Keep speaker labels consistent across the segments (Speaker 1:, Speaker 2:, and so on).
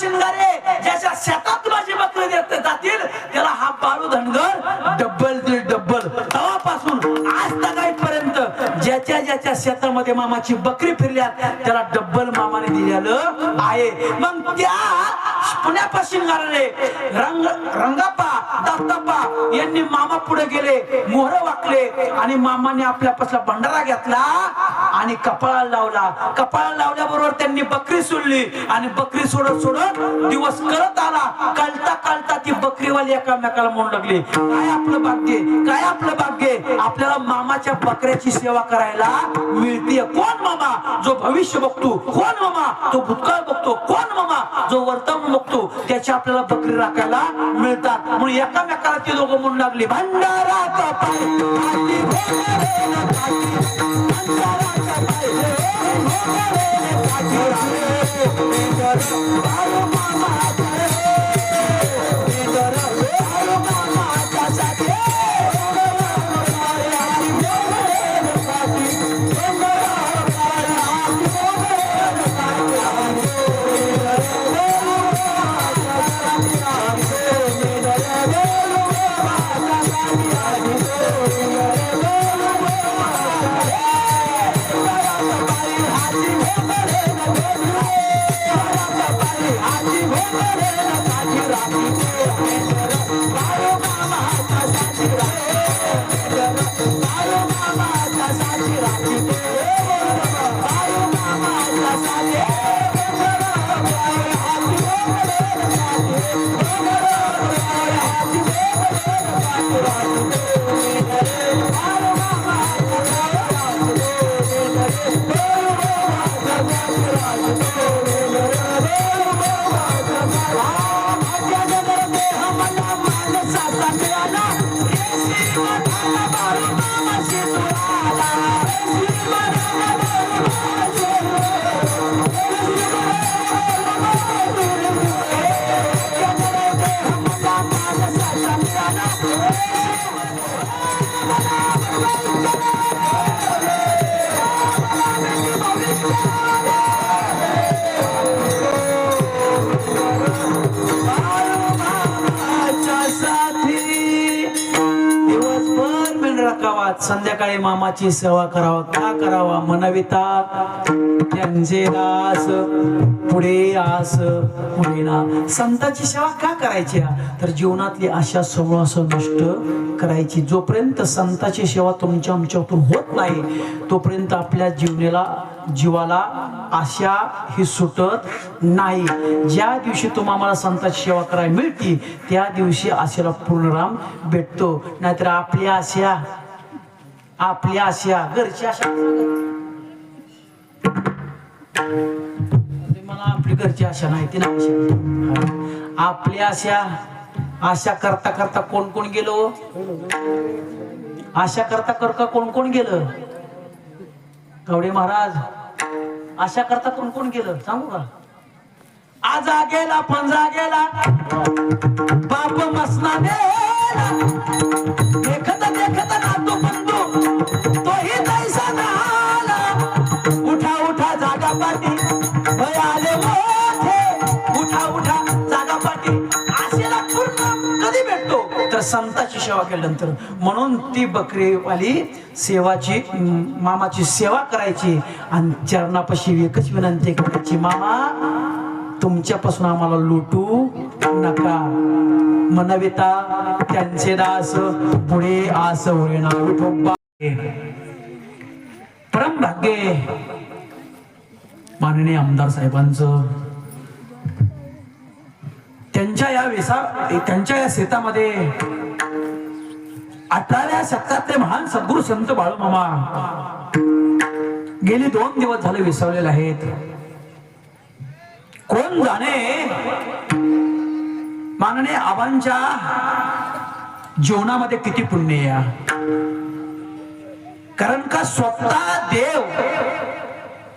Speaker 1: शिंगारे ज्याच्या शेतात माझी बकरी देत जातील त्याला हा बाळू धनगर डब्बल ते डब्बल तेव्हापासून आज पर्यंत ज्याच्या ज्याच्या शेतामध्ये मामाची बकरी फिरल्या त्याला डब्बल मामाने दिलेलं आहे. मग त्या पुण्यापा शिंगाराने रंग रंगाप्पा दत्ताप्पा यांनी मामा पुढे गेले मोहर वाकले आणि मामाने आपल्यापासला भंडारा घेतला आणि कपाळाला लावला. कपाळाला लावल्याबरोबर त्यांनी बकरी सोडली आणि बकरी सोडत सोडत दिवस करत आला. कळता कळता ती बकरीवाली एकामेकाला म्हणू लागली. काय आपलं भाग्य? काय आपलं भाग्य? आपल्याला मामाच्या बकऱ्याची सेवा करायला मिळते कोण मामा? जो भविष्य बघतो कोण मामा? तो भूतकाळ बघतो कोण मामा? जो वर्तमान बघतो त्याची आपल्याला बकरी राखायला मिळतात. म्हणून एकामेकाला ती दोघं म्हणू लागली भंडारा कपाळ, हाती Uau! थकावात संध्याकाळी मामाची सेवा करावा. का करावा मनवितात त्यांचे दास पुढे आस पुढे ना. संतांची सेवा का करायची तर जीवनातली आशा सर्व नष्ट करायची. जोपर्यंत संतांची सेवा तुमच्या आमच्यातून होत नाही तोपर्यंत आपल्या जीवनेला जीवाला आशा ही सुटत नाही. ज्या दिवशी तुम्हाला मला संतांची सेवा करायला मिळते त्या दिवशी आशेला पूर्णराम भेटतो. नाहीतर आपली आशा आपली आशा घरची आशा मला आपली घरची आशा नाही ती नाही आपली आशा आशा करता करता कोण कोण गेलो? आशा करता करता कोण कोण गेलं? कवडे महाराज आशा करता कोण कोण गेलं? सांगू का? आजा गेला पंजा गेला बाप मसना गेला देखत देखत नातू बंधू संताची सेवा केल्यानंतर म्हणून ती बकरीवाली सेवाची मामाची सेवा करायची. आणि चरणापाशी एकच विनंती करायची मामा तुमच्यापासून आम्हाला लुटू नका. मनविता त्यांचे दास पुढे आस होईना परम भाग्य. माननीय आमदार साहेबांचं. त्यांच्या या वेसा त्यांच्या या शेतामध्ये अठराव्या शतकातले महान सद्गुरु संत बाळूमामा. गेली दोन दिवस झाले विसरलेले आहेत. कोण जाणे? मानने आबांच्या जीवनामध्ये किती पुण्य या कारण का स्वतः देव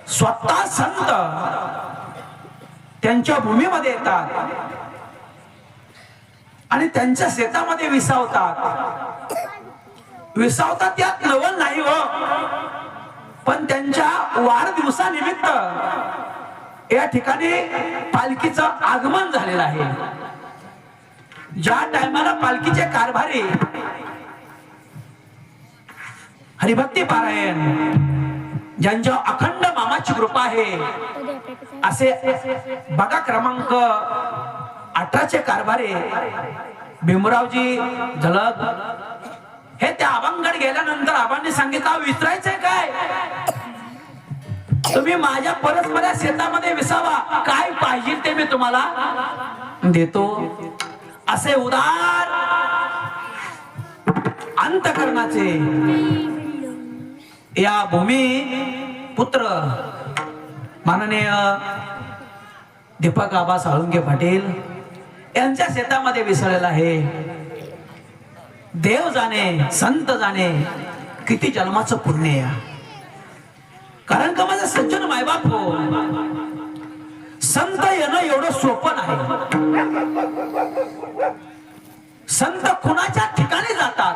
Speaker 1: स्वतः संत त्यांच्या भूमीमध्ये येतात. आणि त्यांच्या शेतामध्ये विसावतात. विसावतात त्यात लवण नाही हो. पण त्यांच्या वाढदिवसानिमित्त या ठिकाणी पालखीचं आगमन झालेलं आहे. ज्या टायमाला पालखीचे कारभारी हरिभक्ती पारायण ज्यांच्या अखंड मामाची कृपा आहे असे बघा क्रमांक अठराचे कारभारे भीमरावजी झलक. हे त्या आबांकडे गेल्यानंतर आबांनी सांगितलं विसरायचंय काय? तुम्ही माझ्या परस्पऱ्या शेतामध्ये विसावा. काय पाहिजे ते मी तुम्हाला देतो. असे उदार अंतकरणाचे या भूमी पुत्र माननीय दीपक आबा साळुंगे पाटील यांच्या शेतामध्ये विसरलेला आहे. देव जाणे संत जाणे किती जन्माचं पुण्य आहे. कारण का माझा सज्जन मायबाप हो? संत येणं एवढं सोपं नाही. संत कुणाच्या ठिकाणी जातात?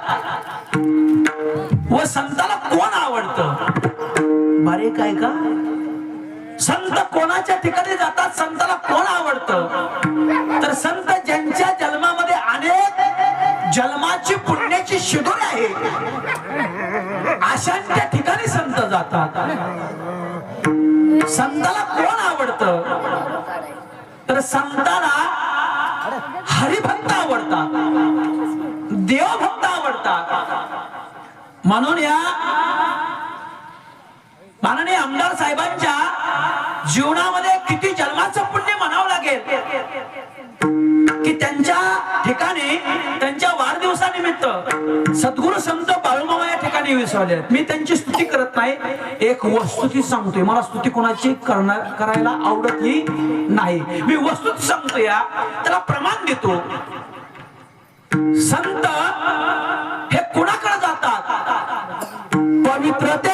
Speaker 1: व संताला कोण आवडतं? बरे काय का? संत कोणाच्या ठिकाणी जातात? संताला कोण आवडतं? तर संत ज्यांच्या जन्मामध्ये अनेक जन्माची पुण्याची शिदोरी आहे अशांच्या ठिकाणी संत जातात. संताला कोण आवडतं? तर संताला हरिभक्त आवडतात देवभक्त आवडतात. म्हणून या माननीय आमदार साहेबांच्या जीवनामध्ये किती जन्माचं पुण्य म्हणावं लागेल? की त्यांच्या ठिकाणी त्यांच्या वाढदिवसानिमित्त सद्गुरु संत बाळूमामा या ठिकाणी विसरले. मी त्यांची स्तुती करत नाही. एक वस्तुती सांगतोय. मला स्तुती कोणाची करणार करायला आवडतही नाही. मी वस्तुत सांगतो या. त्याला प्रमाण देतो. संत हे कुणाकडे जातात? पवित्रते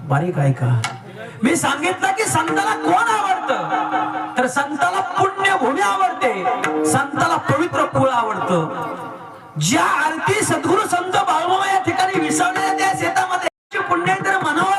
Speaker 1: बारीक ऐका मी सांगितलं की संताला कोण आवडतं? तर संताला पुण्यभूमी आवडते. संताला पवित्र कुळ आवडतं. ज्या आरती सद्गुरु संत बाळमामा या ठिकाणी विसरले त्या शेतामध्ये पुण्य तर मनावर